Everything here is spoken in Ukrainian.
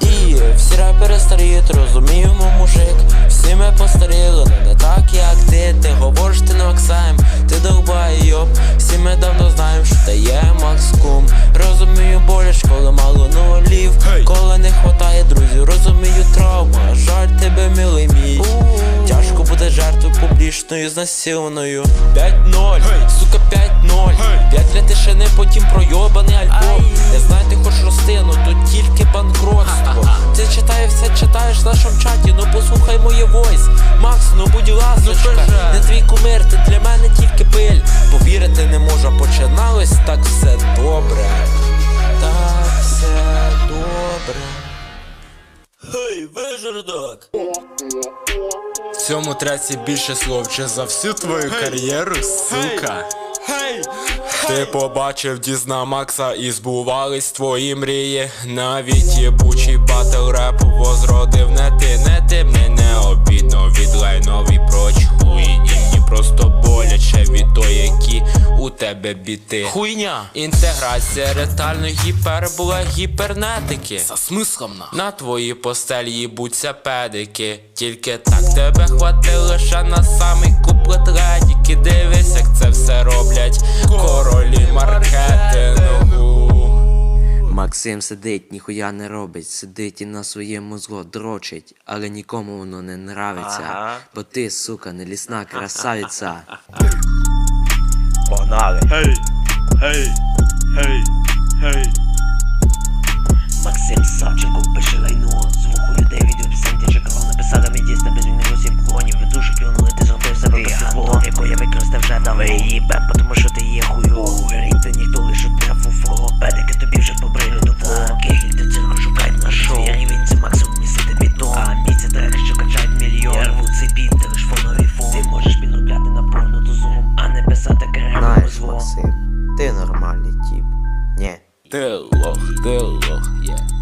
І всі рапери старіють, розуміємо, мужик. Всі ми постаріли, жертвою публічною 5-0, сука 5-0 П'ять для Гей, вижердак! В цьому треці більше слов, чи за всю твою кар'єру, сука. Ти побачив Дізна Макса і збувались твої мрії. Навіть єбучий батл тебе біти. Хуйня! Інтеграція ретальної гіпербола гіпернетики. За смислом на На твої постелі їбуться педики Тільки так тебе хватить лише на самий куплет ледіки Дивись, як це все роблять королі маркетингу Максим сидить, ніхуя не робить, сидить і на своєму зло дрочить, але нікому воно не нравиться, бо ти, сука, не лісна красавиця. Погнали. Гей, гей, гей, гей. Максим Савченко пише лайно. Thug walk, thug walk, yeah.